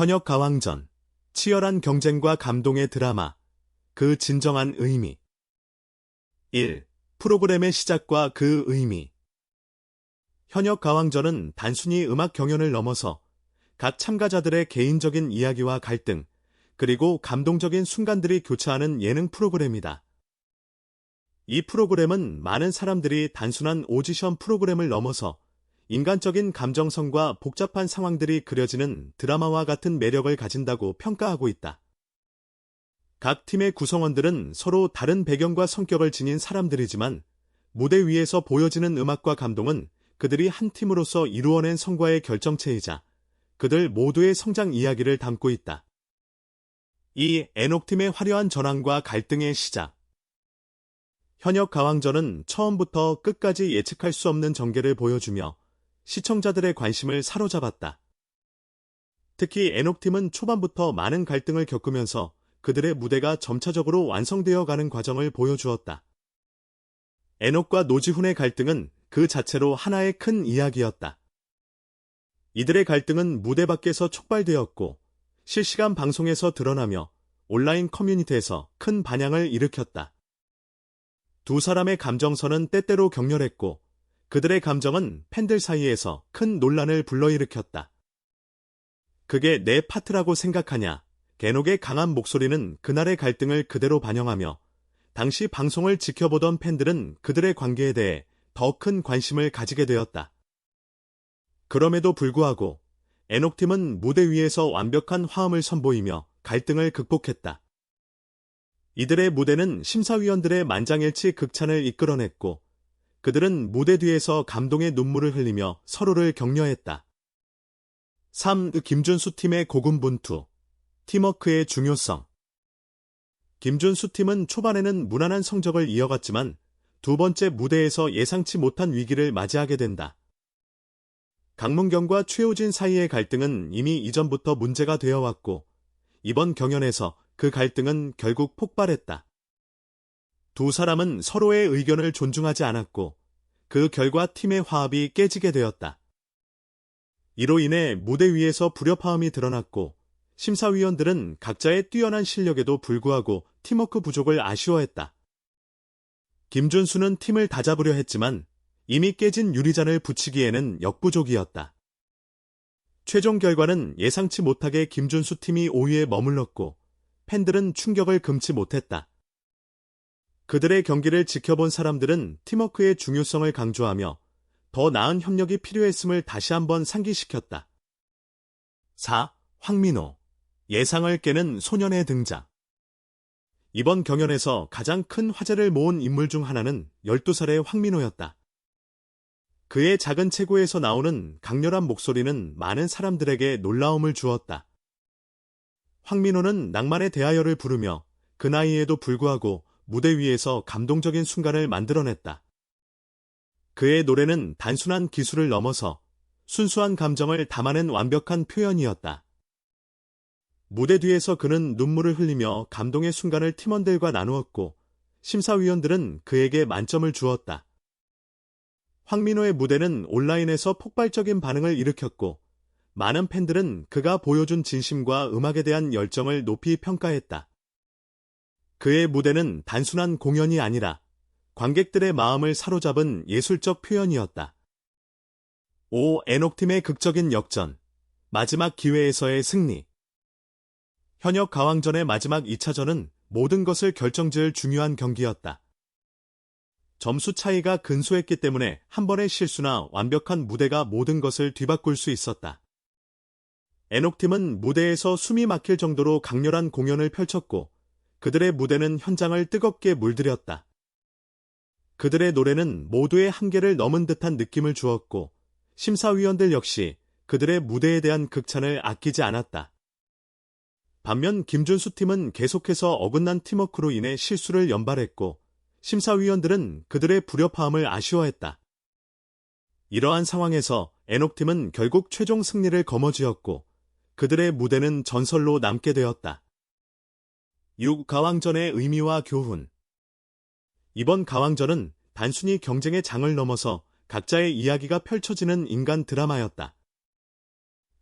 현역 가왕전, 치열한 경쟁과 감동의 드라마, 그 진정한 의미. 1. 프로그램의 시작과 그 의미. 현역 가왕전은 단순히 음악 경연을 넘어서 각 참가자들의 개인적인 이야기와 갈등, 그리고 감동적인 순간들이 교차하는 예능 프로그램이다. 이 프로그램은 많은 사람들이 단순한 오디션 프로그램을 넘어서 인간적인 감정성과 복잡한 상황들이 그려지는 드라마와 같은 매력을 가진다고 평가하고 있다. 각 팀의 구성원들은 서로 다른 배경과 성격을 지닌 사람들이지만 무대 위에서 보여지는 음악과 감동은 그들이 한 팀으로서 이루어낸 성과의 결정체이자 그들 모두의 성장 이야기를 담고 있다. 이 에녹팀의 화려한 전환과 갈등의 시작. 현역 가왕전은 처음부터 끝까지 예측할 수 없는 전개를 보여주며 시청자들의 관심을 사로잡았다. 특히 에녹팀은 초반부터 많은 갈등을 겪으면서 그들의 무대가 점차적으로 완성되어 가는 과정을 보여주었다. 에녹과 노지훈의 갈등은 그 자체로 하나의 큰 이야기였다. 이들의 갈등은 무대 밖에서 촉발되었고 실시간 방송에서 드러나며 온라인 커뮤니티에서 큰 반향을 일으켰다. 두 사람의 감정선은 때때로 격렬했고 그들의 감정은 팬들 사이에서 큰 논란을 불러일으켰다. 그게 내 파트라고 생각하냐? 개녹의 강한 목소리는 그날의 갈등을 그대로 반영하며 당시 방송을 지켜보던 팬들은 그들의 관계에 대해 더 큰 관심을 가지게 되었다. 그럼에도 불구하고 에녹팀은 무대 위에서 완벽한 화음을 선보이며 갈등을 극복했다. 이들의 무대는 심사위원들의 만장일치 극찬을 이끌어냈고 그들은 무대 뒤에서 감동의 눈물을 흘리며 서로를 격려했다. 3. 김준수 팀의 고군분투 팀워크의 중요성 김준수 팀은 초반에는 무난한 성적을 이어갔지만 두 번째 무대에서 예상치 못한 위기를 맞이하게 된다. 강문경과 최호진 사이의 갈등은 이미 이전부터 문제가 되어 왔고 이번 경연에서 그 갈등은 결국 폭발했다. 두 사람은 서로의 의견을 존중하지 않았고 그 결과 팀의 화합이 깨지게 되었다. 이로 인해 무대 위에서 불협화음이 드러났고 심사위원들은 각자의 뛰어난 실력에도 불구하고 팀워크 부족을 아쉬워했다. 김준수는 팀을 다잡으려 했지만 이미 깨진 유리잔을 붙이기에는 역부족이었다. 최종 결과는 예상치 못하게 김준수 팀이 5위에 머물렀고 팬들은 충격을 금치 못했다. 그들의 경기를 지켜본 사람들은 팀워크의 중요성을 강조하며 더 나은 협력이 필요했음을 다시 한번 상기시켰다. 4. 황민호 예상을 깨는 소년의 등장 이번 경연에서 가장 큰 화제를 모은 인물 중 하나는 12살의 황민호였다. 그의 작은 체구에서 나오는 강렬한 목소리는 많은 사람들에게 놀라움을 주었다. 황민호는 낭만의 대하여를 부르며 그 나이에도 불구하고 무대 위에서 감동적인 순간을 만들어냈다. 그의 노래는 단순한 기술을 넘어서 순수한 감정을 담아낸 완벽한 표현이었다. 무대 뒤에서 그는 눈물을 흘리며 감동의 순간을 팀원들과 나누었고 심사위원들은 그에게 만점을 주었다. 황민호의 무대는 온라인에서 폭발적인 반응을 일으켰고 많은 팬들은 그가 보여준 진심과 음악에 대한 열정을 높이 평가했다. 그의 무대는 단순한 공연이 아니라 관객들의 마음을 사로잡은 예술적 표현이었다. 5. 에녹팀의 극적인 역전 마지막 기회에서의 승리 현역 가왕전의 마지막 2차전은 모든 것을 결정지을 중요한 경기였다. 점수 차이가 근소했기 때문에 한 번의 실수나 완벽한 무대가 모든 것을 뒤바꿀 수 있었다. 에녹팀은 무대에서 숨이 막힐 정도로 강렬한 공연을 펼쳤고 그들의 무대는 현장을 뜨겁게 물들였다. 그들의 노래는 모두의 한계를 넘은 듯한 느낌을 주었고 심사위원들 역시 그들의 무대에 대한 극찬을 아끼지 않았다. 반면 김준수 팀은 계속해서 어긋난 팀워크로 인해 실수를 연발했고 심사위원들은 그들의 불협화음을 아쉬워했다. 이러한 상황에서 에녹팀은 결국 최종 승리를 거머쥐었고 그들의 무대는 전설로 남게 되었다. 6. 가왕전의 의미와 교훈 이번 가왕전은 단순히 경쟁의 장을 넘어서 각자의 이야기가 펼쳐지는 인간 드라마였다.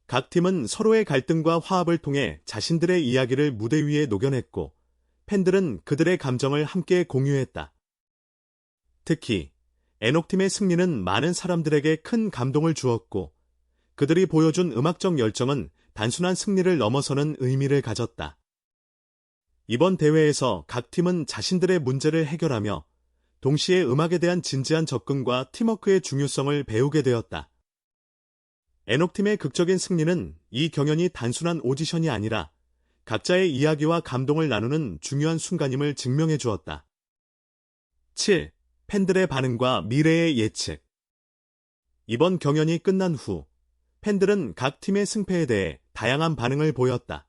각 팀은 서로의 갈등과 화합을 통해 자신들의 이야기를 무대 위에 녹여냈고 팬들은 그들의 감정을 함께 공유했다. 특히 에녹팀의 승리는 많은 사람들에게 큰 감동을 주었고 그들이 보여준 음악적 열정은 단순한 승리를 넘어서는 의미를 가졌다. 이번 대회에서 각 팀은 자신들의 문제를 해결하며 동시에 음악에 대한 진지한 접근과 팀워크의 중요성을 배우게 되었다. 에녹팀의 극적인 승리는 이 경연이 단순한 오디션이 아니라 각자의 이야기와 감동을 나누는 중요한 순간임을 증명해 주었다. 7. 팬들의 반응과 미래의 예측 이번 경연이 끝난 후 팬들은 각 팀의 승패에 대해 다양한 반응을 보였다.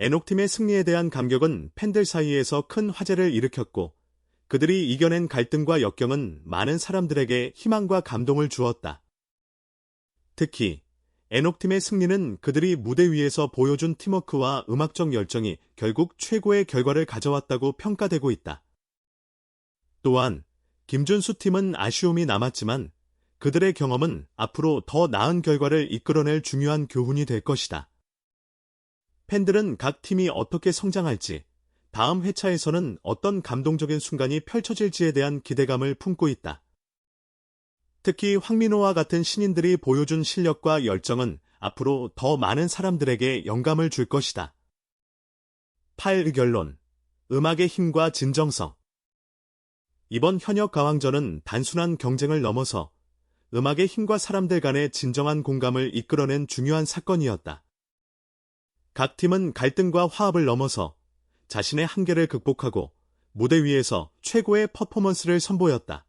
에녹팀의 승리에 대한 감격은 팬들 사이에서 큰 화제를 일으켰고 그들이 이겨낸 갈등과 역경은 많은 사람들에게 희망과 감동을 주었다. 특히 에녹팀의 승리는 그들이 무대 위에서 보여준 팀워크와 음악적 열정이 결국 최고의 결과를 가져왔다고 평가되고 있다. 또한 김준수 팀은 아쉬움이 남았지만 그들의 경험은 앞으로 더 나은 결과를 이끌어낼 중요한 교훈이 될 것이다. 팬들은 각 팀이 어떻게 성장할지, 다음 회차에서는 어떤 감동적인 순간이 펼쳐질지에 대한 기대감을 품고 있다. 특히 황민호와 같은 신인들이 보여준 실력과 열정은 앞으로 더 많은 사람들에게 영감을 줄 것이다. 8. 결론 음악의 힘과 진정성 이번 현역 가왕전은 단순한 경쟁을 넘어서 음악의 힘과 사람들 간의 진정한 공감을 이끌어낸 중요한 사건이었다. 각 팀은 갈등과 화합을 넘어서 자신의 한계를 극복하고 무대 위에서 최고의 퍼포먼스를 선보였다.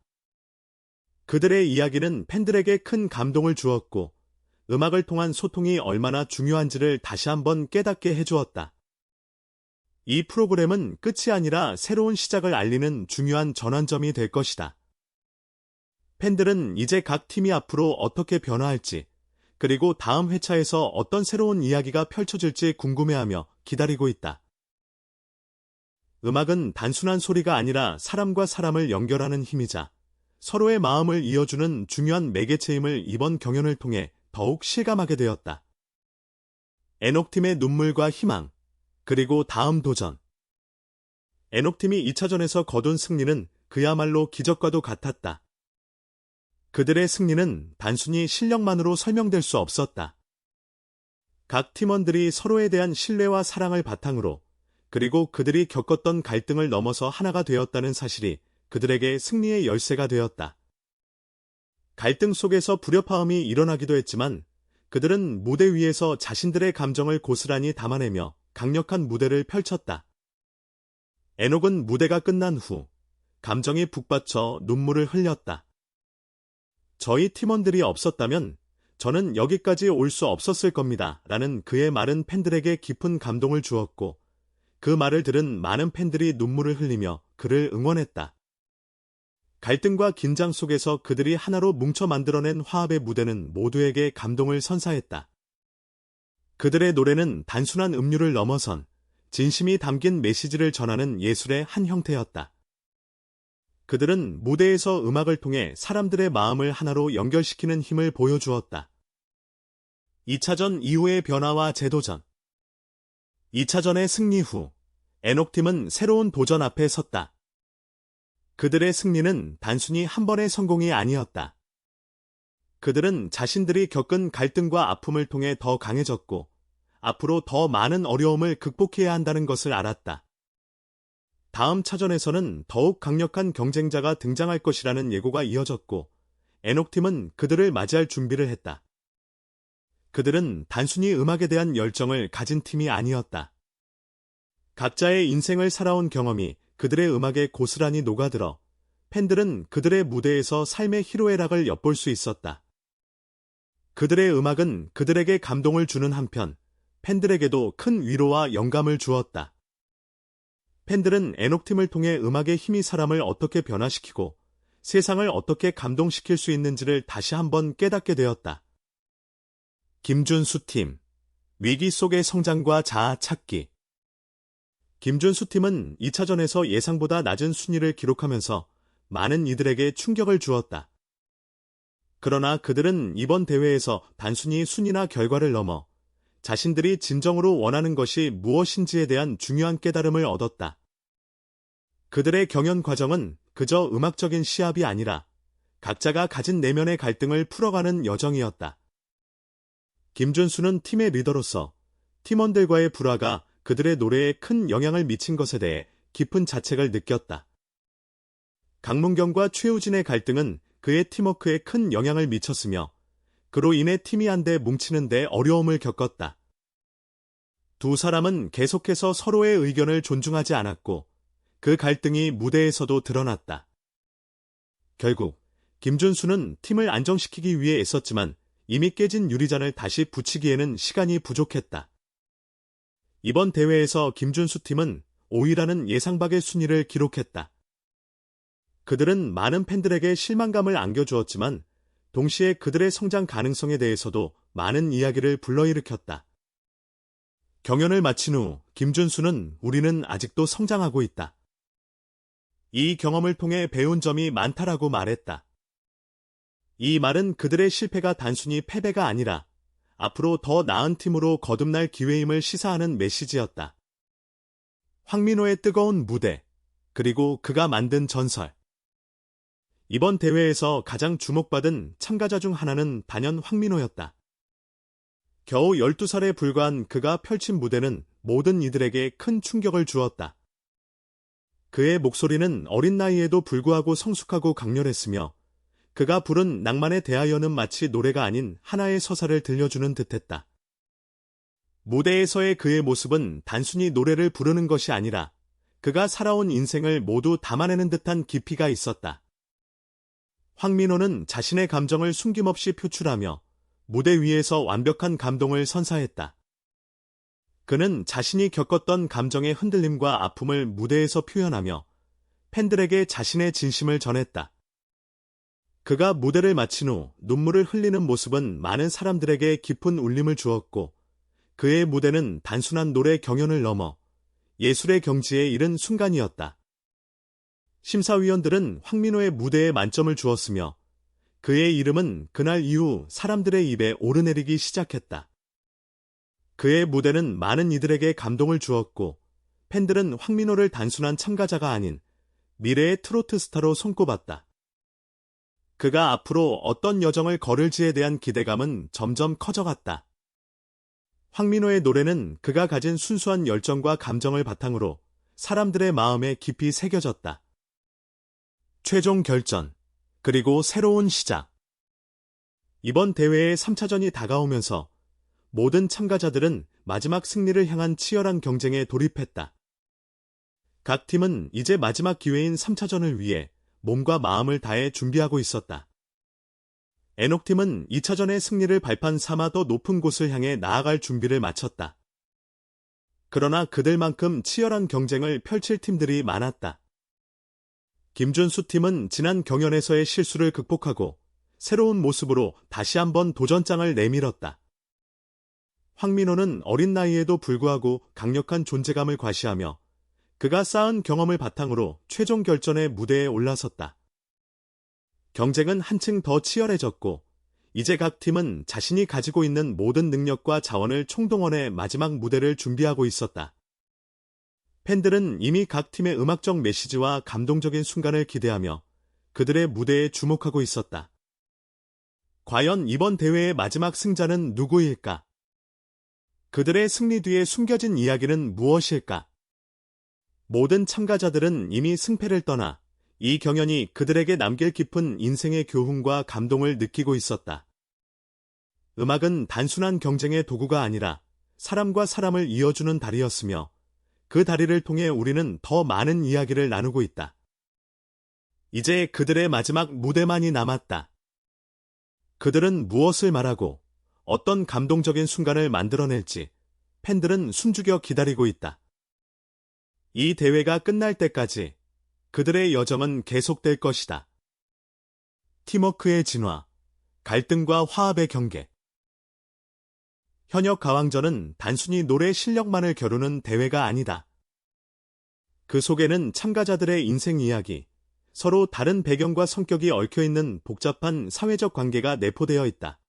그들의 이야기는 팬들에게 큰 감동을 주었고 음악을 통한 소통이 얼마나 중요한지를 다시 한번 깨닫게 해주었다. 이 프로그램은 끝이 아니라 새로운 시작을 알리는 중요한 전환점이 될 것이다. 팬들은 이제 각 팀이 앞으로 어떻게 변화할지, 그리고 다음 회차에서 어떤 새로운 이야기가 펼쳐질지 궁금해하며 기다리고 있다. 음악은 단순한 소리가 아니라 사람과 사람을 연결하는 힘이자 서로의 마음을 이어주는 중요한 매개체임을 이번 경연을 통해 더욱 실감하게 되었다. 에녹팀의 눈물과 희망, 그리고 다음 도전. 에녹팀이 2차전에서 거둔 승리는 그야말로 기적과도 같았다. 그들의 승리는 단순히 실력만으로 설명될 수 없었다. 각 팀원들이 서로에 대한 신뢰와 사랑을 바탕으로 그리고 그들이 겪었던 갈등을 넘어서 하나가 되었다는 사실이 그들에게 승리의 열쇠가 되었다. 갈등 속에서 불협화음이 일어나기도 했지만 그들은 무대 위에서 자신들의 감정을 고스란히 담아내며 강력한 무대를 펼쳤다. 에녹은 무대가 끝난 후 감정이 북받쳐 눈물을 흘렸다. 저희 팀원들이 없었다면 저는 여기까지 올 수 없었을 겁니다. 라는 그의 말은 팬들에게 깊은 감동을 주었고 그 말을 들은 많은 팬들이 눈물을 흘리며 그를 응원했다. 갈등과 긴장 속에서 그들이 하나로 뭉쳐 만들어낸 화합의 무대는 모두에게 감동을 선사했다. 그들의 노래는 단순한 음료를 넘어선 진심이 담긴 메시지를 전하는 예술의 한 형태였다. 그들은 무대에서 음악을 통해 사람들의 마음을 하나로 연결시키는 힘을 보여주었다. 2차전 이후의 변화와 재도전 2차전의 승리 후 에녹팀은 새로운 도전 앞에 섰다. 그들의 승리는 단순히 한 번의 성공이 아니었다. 그들은 자신들이 겪은 갈등과 아픔을 통해 더 강해졌고 앞으로 더 많은 어려움을 극복해야 한다는 것을 알았다. 다음 차전에서는 더욱 강력한 경쟁자가 등장할 것이라는 예고가 이어졌고 에녹팀은 그들을 맞이할 준비를 했다. 그들은 단순히 음악에 대한 열정을 가진 팀이 아니었다. 각자의 인생을 살아온 경험이 그들의 음악에 고스란히 녹아들어 팬들은 그들의 무대에서 삶의 희로애락을 엿볼 수 있었다. 그들의 음악은 그들에게 감동을 주는 한편 팬들에게도 큰 위로와 영감을 주었다. 팬들은 에녹팀을 통해 음악의 힘이 사람을 어떻게 변화시키고 세상을 어떻게 감동시킬 수 있는지를 다시 한번 깨닫게 되었다. 김준수 팀 위기 속의 성장과 자아 찾기 김준수 팀은 2차전에서 예상보다 낮은 순위를 기록하면서 많은 이들에게 충격을 주었다. 그러나 그들은 이번 대회에서 단순히 순위나 결과를 넘어 자신들이 진정으로 원하는 것이 무엇인지에 대한 중요한 깨달음을 얻었다. 그들의 경연 과정은 그저 음악적인 시합이 아니라 각자가 가진 내면의 갈등을 풀어가는 여정이었다. 김준수는 팀의 리더로서 팀원들과의 불화가 그들의 노래에 큰 영향을 미친 것에 대해 깊은 자책을 느꼈다. 강문경과 최우진의 갈등은 그의 팀워크에 큰 영향을 미쳤으며 그로 인해 팀이 한데 뭉치는데 어려움을 겪었다. 두 사람은 계속해서 서로의 의견을 존중하지 않았고 그 갈등이 무대에서도 드러났다. 결국 김준수는 팀을 안정시키기 위해 애썼지만 이미 깨진 유리잔을 다시 붙이기에는 시간이 부족했다. 이번 대회에서 김준수 팀은 5위라는 예상 밖의 순위를 기록했다. 그들은 많은 팬들에게 실망감을 안겨주었지만 동시에 그들의 성장 가능성에 대해서도 많은 이야기를 불러일으켰다. 경연을 마친 후 김준수는 우리는 아직도 성장하고 있다. 이 경험을 통해 배운 점이 많다라고 말했다. 이 말은 그들의 실패가 단순히 패배가 아니라 앞으로 더 나은 팀으로 거듭날 기회임을 시사하는 메시지였다. 황민호의 뜨거운 무대, 그리고 그가 만든 전설. 이번 대회에서 가장 주목받은 참가자 중 하나는 단연 황민호였다. 겨우 12살에 불과한 그가 펼친 무대는 모든 이들에게 큰 충격을 주었다. 그의 목소리는 어린 나이에도 불구하고 성숙하고 강렬했으며 그가 부른 낭만에 대하여는 마치 노래가 아닌 하나의 서사를 들려주는 듯했다. 무대에서의 그의 모습은 단순히 노래를 부르는 것이 아니라 그가 살아온 인생을 모두 담아내는 듯한 깊이가 있었다. 황민호는 자신의 감정을 숨김없이 표출하며 무대 위에서 완벽한 감동을 선사했다. 그는 자신이 겪었던 감정의 흔들림과 아픔을 무대에서 표현하며 팬들에게 자신의 진심을 전했다. 그가 무대를 마친 후 눈물을 흘리는 모습은 많은 사람들에게 깊은 울림을 주었고 그의 무대는 단순한 노래 경연을 넘어 예술의 경지에 이른 순간이었다. 심사위원들은 황민호의 무대에 만점을 주었으며 그의 이름은 그날 이후 사람들의 입에 오르내리기 시작했다. 그의 무대는 많은 이들에게 감동을 주었고 팬들은 황민호를 단순한 참가자가 아닌 미래의 트로트 스타로 손꼽았다. 그가 앞으로 어떤 여정을 걸을지에 대한 기대감은 점점 커져갔다. 황민호의 노래는 그가 가진 순수한 열정과 감정을 바탕으로 사람들의 마음에 깊이 새겨졌다. 최종 결전, 그리고 새로운 시작. 이번 대회의 3차전이 다가오면서 모든 참가자들은 마지막 승리를 향한 치열한 경쟁에 돌입했다. 각 팀은 이제 마지막 기회인 3차전을 위해 몸과 마음을 다해 준비하고 있었다. 에녹팀은 2차전의 승리를 발판 삼아 더 높은 곳을 향해 나아갈 준비를 마쳤다. 그러나 그들만큼 치열한 경쟁을 펼칠 팀들이 많았다. 김준수 팀은 지난 경연에서의 실수를 극복하고 새로운 모습으로 다시 한번 도전장을 내밀었다. 황민호는 어린 나이에도 불구하고 강력한 존재감을 과시하며 그가 쌓은 경험을 바탕으로 최종 결전의 무대에 올라섰다. 경쟁은 한층 더 치열해졌고 이제 각 팀은 자신이 가지고 있는 모든 능력과 자원을 총동원해 마지막 무대를 준비하고 있었다. 팬들은 이미 각 팀의 음악적 메시지와 감동적인 순간을 기대하며 그들의 무대에 주목하고 있었다. 과연 이번 대회의 마지막 승자는 누구일까? 그들의 승리 뒤에 숨겨진 이야기는 무엇일까? 모든 참가자들은 이미 승패를 떠나 이 경연이 그들에게 남길 깊은 인생의 교훈과 감동을 느끼고 있었다. 음악은 단순한 경쟁의 도구가 아니라 사람과 사람을 이어주는 다리였으며 그 다리를 통해 우리는 더 많은 이야기를 나누고 있다. 이제 그들의 마지막 무대만이 남았다. 그들은 무엇을 말하고 어떤 감동적인 순간을 만들어낼지 팬들은 숨죽여 기다리고 있다. 이 대회가 끝날 때까지 그들의 여정은 계속될 것이다. 팀워크의 진화, 갈등과 화합의 경계. 현역 가왕전은 단순히 노래 실력만을 겨루는 대회가 아니다. 그 속에는 참가자들의 인생 이야기, 서로 다른 배경과 성격이 얽혀있는 복잡한 사회적 관계가 내포되어 있다.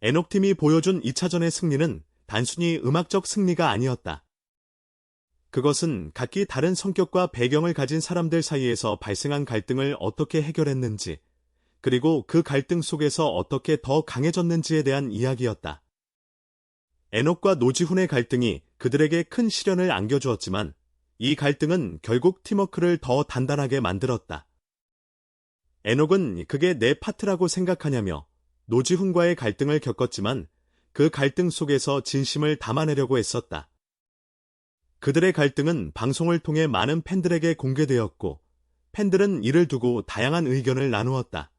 에녹팀이 보여준 2차전의 승리는 단순히 음악적 승리가 아니었다. 그것은 각기 다른 성격과 배경을 가진 사람들 사이에서 발생한 갈등을 어떻게 해결했는지, 그리고 그 갈등 속에서 어떻게 더 강해졌는지에 대한 이야기였다. 에녹과 노지훈의 갈등이 그들에게 큰 시련을 안겨주었지만, 이 갈등은 결국 팀워크를 더 단단하게 만들었다. 에녹은 그게 내 파트라고 생각하냐며 노지훈과의 갈등을 겪었지만 그 갈등 속에서 진심을 담아내려고 했었다. 그들의 갈등은 방송을 통해 많은 팬들에게 공개되었고 팬들은 이를 두고 다양한 의견을 나누었다.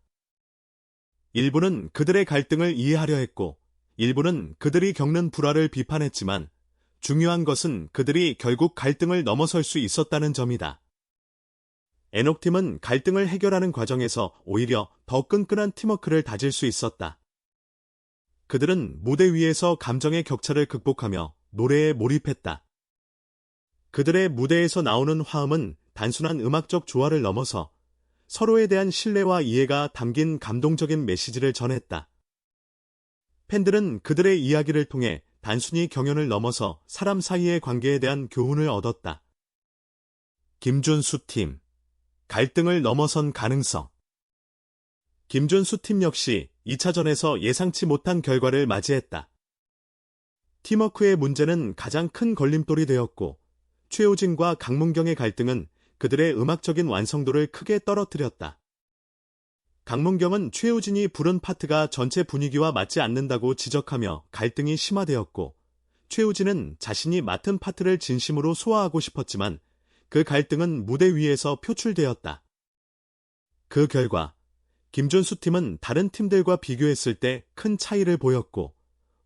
일부는 그들의 갈등을 이해하려 했고 일부는 그들이 겪는 불화를 비판했지만 중요한 것은 그들이 결국 갈등을 넘어설 수 있었다는 점이다. 에녹팀은 갈등을 해결하는 과정에서 오히려 더 끈끈한 팀워크를 다질 수 있었다. 그들은 무대 위에서 감정의 격차를 극복하며 노래에 몰입했다. 그들의 무대에서 나오는 화음은 단순한 음악적 조화를 넘어서 서로에 대한 신뢰와 이해가 담긴 감동적인 메시지를 전했다. 팬들은 그들의 이야기를 통해 단순히 경연을 넘어서 사람 사이의 관계에 대한 교훈을 얻었다. 김준수 팀. 갈등을 넘어선 가능성. 김준수 팀 역시 2차전에서 예상치 못한 결과를 맞이했다. 팀워크의 문제는 가장 큰 걸림돌이 되었고, 최우진과 강문경의 갈등은 그들의 음악적인 완성도를 크게 떨어뜨렸다. 강문경은 최우진이 부른 파트가 전체 분위기와 맞지 않는다고 지적하며 갈등이 심화되었고, 최우진은 자신이 맡은 파트를 진심으로 소화하고 싶었지만 그 갈등은 무대 위에서 표출되었다. 그 결과 김준수 팀은 다른 팀들과 비교했을 때 큰 차이를 보였고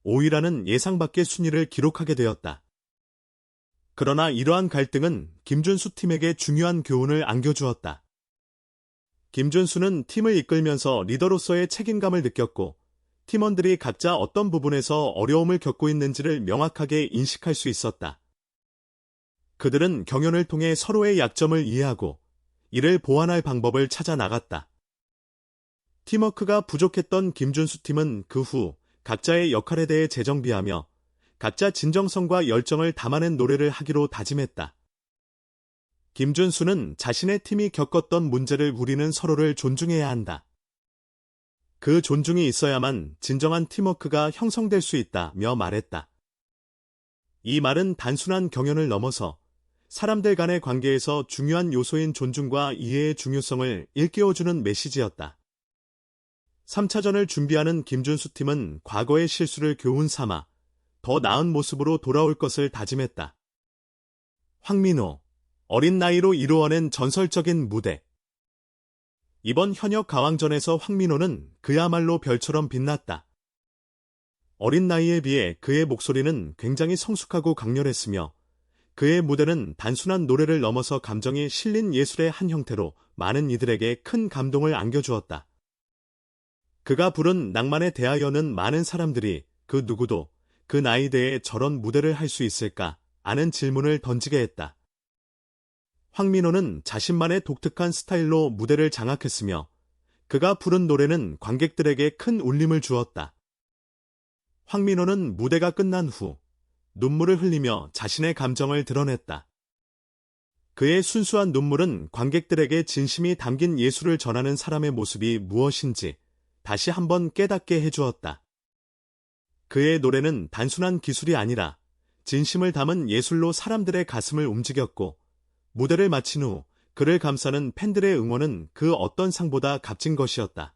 5위라는 예상 밖의 순위를 기록하게 되었다. 그러나 이러한 갈등은 김준수 팀에게 중요한 교훈을 안겨주었다. 김준수는 팀을 이끌면서 리더로서의 책임감을 느꼈고 팀원들이 각자 어떤 부분에서 어려움을 겪고 있는지를 명확하게 인식할 수 있었다. 그들은 경연을 통해 서로의 약점을 이해하고 이를 보완할 방법을 찾아 나갔다. 팀워크가 부족했던 김준수 팀은 그 후 각자의 역할에 대해 재정비하며 각자 진정성과 열정을 담아낸 노래를 하기로 다짐했다. 김준수는 자신의 팀이 겪었던 문제를 우리는 서로를 존중해야 한다. 그 존중이 있어야만 진정한 팀워크가 형성될 수 있다며 말했다. 이 말은 단순한 경연을 넘어서 사람들 간의 관계에서 중요한 요소인 존중과 이해의 중요성을 일깨워주는 메시지였다. 3차전을 준비하는 김준수 팀은 과거의 실수를 교훈 삼아 더 나은 모습으로 돌아올 것을 다짐했다. 황민호, 어린 나이로 이루어낸 전설적인 무대. 이번 현역 가왕전에서 황민호는 그야말로 별처럼 빛났다. 어린 나이에 비해 그의 목소리는 굉장히 성숙하고 강렬했으며 그의 무대는 단순한 노래를 넘어서 감정이 실린 예술의 한 형태로 많은 이들에게 큰 감동을 안겨주었다. 그가 부른 낭만에 대하여는 많은 사람들이 그 누구도 그 나이대에 저런 무대를 할 수 있을까 아는 질문을 던지게 했다. 황민호는 자신만의 독특한 스타일로 무대를 장악했으며 그가 부른 노래는 관객들에게 큰 울림을 주었다. 황민호는 무대가 끝난 후 눈물을 흘리며 자신의 감정을 드러냈다. 그의 순수한 눈물은 관객들에게 진심이 담긴 예술을 전하는 사람의 모습이 무엇인지 다시 한번 깨닫게 해주었다. 그의 노래는 단순한 기술이 아니라 진심을 담은 예술로 사람들의 가슴을 움직였고 무대를 마친 후 그를 감싸는 팬들의 응원은 그 어떤 상보다 값진 것이었다.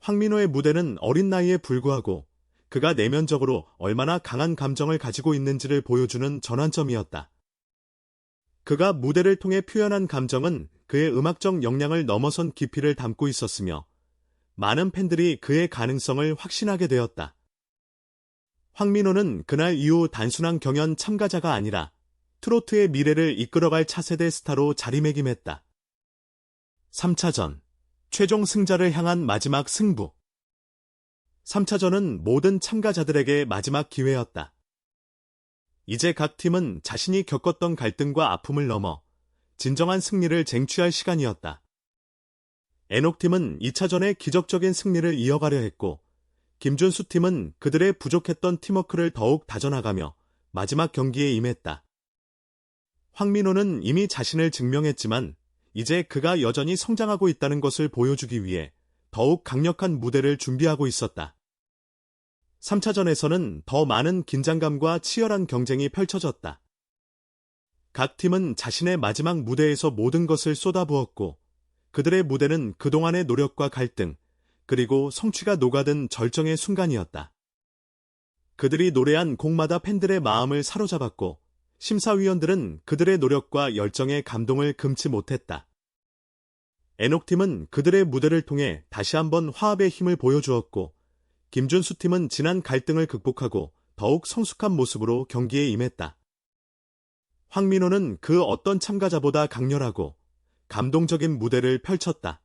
황민호의 무대는 어린 나이에 불구하고 그가 내면적으로 얼마나 강한 감정을 가지고 있는지를 보여주는 전환점이었다. 그가 무대를 통해 표현한 감정은 그의 음악적 역량을 넘어선 깊이를 담고 있었으며 많은 팬들이 그의 가능성을 확신하게 되었다. 황민호는 그날 이후 단순한 경연 참가자가 아니라 트로트의 미래를 이끌어갈 차세대 스타로 자리매김했다. 3차전 최종 승자를 향한 마지막 승부 3차전은 모든 참가자들에게 마지막 기회였다. 이제 각 팀은 자신이 겪었던 갈등과 아픔을 넘어 진정한 승리를 쟁취할 시간이었다. 에녹팀은 2차전에 기적적인 승리를 이어가려 했고, 김준수 팀은 그들의 부족했던 팀워크를 더욱 다져나가며 마지막 경기에 임했다. 황민호는 이미 자신을 증명했지만 이제 그가 여전히 성장하고 있다는 것을 보여주기 위해 더욱 강력한 무대를 준비하고 있었다. 3차전에서는 더 많은 긴장감과 치열한 경쟁이 펼쳐졌다. 각 팀은 자신의 마지막 무대에서 모든 것을 쏟아부었고 그들의 무대는 그동안의 노력과 갈등, 그리고 성취가 녹아든 절정의 순간이었다. 그들이 노래한 곡마다 팬들의 마음을 사로잡았고 심사위원들은 그들의 노력과 열정에 감동을 금치 못했다. 에녹팀은 그들의 무대를 통해 다시 한번 화합의 힘을 보여주었고 김준수 팀은 지난 갈등을 극복하고 더욱 성숙한 모습으로 경기에 임했다. 황민호는 그 어떤 참가자보다 강렬하고 감동적인 무대를 펼쳤다.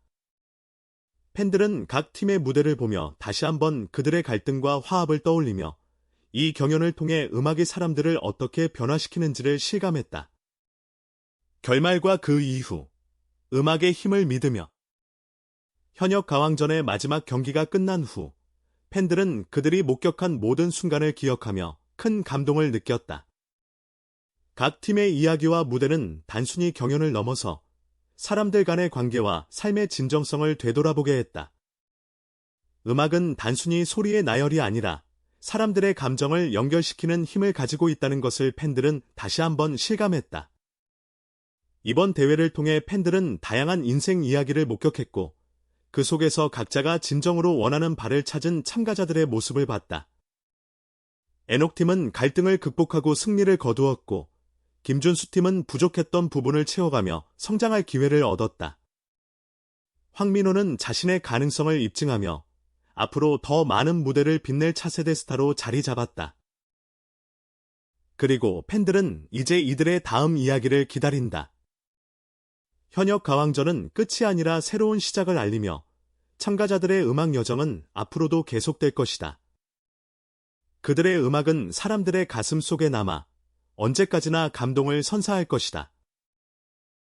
팬들은 각 팀의 무대를 보며 다시 한번 그들의 갈등과 화합을 떠올리며 이 경연을 통해 음악이 사람들을 어떻게 변화시키는지를 실감했다. 결말과 그 이후 음악의 힘을 믿으며 현역 가왕전의 마지막 경기가 끝난 후 팬들은 그들이 목격한 모든 순간을 기억하며 큰 감동을 느꼈다. 각 팀의 이야기와 무대는 단순히 경연을 넘어서 사람들 간의 관계와 삶의 진정성을 되돌아보게 했다. 음악은 단순히 소리의 나열이 아니라 사람들의 감정을 연결시키는 힘을 가지고 있다는 것을 팬들은 다시 한번 실감했다. 이번 대회를 통해 팬들은 다양한 인생 이야기를 목격했고 그 속에서 각자가 진정으로 원하는 바를 찾은 참가자들의 모습을 봤다. 에녹팀은 갈등을 극복하고 승리를 거두었고 김준수 팀은 부족했던 부분을 채워가며 성장할 기회를 얻었다. 황민호는 자신의 가능성을 입증하며 앞으로 더 많은 무대를 빛낼 차세대 스타로 자리 잡았다. 그리고 팬들은 이제 이들의 다음 이야기를 기다린다. 현역 가왕전은 끝이 아니라 새로운 시작을 알리며 참가자들의 음악 여정은 앞으로도 계속될 것이다. 그들의 음악은 사람들의 가슴 속에 남아 언제까지나 감동을 선사할 것이다.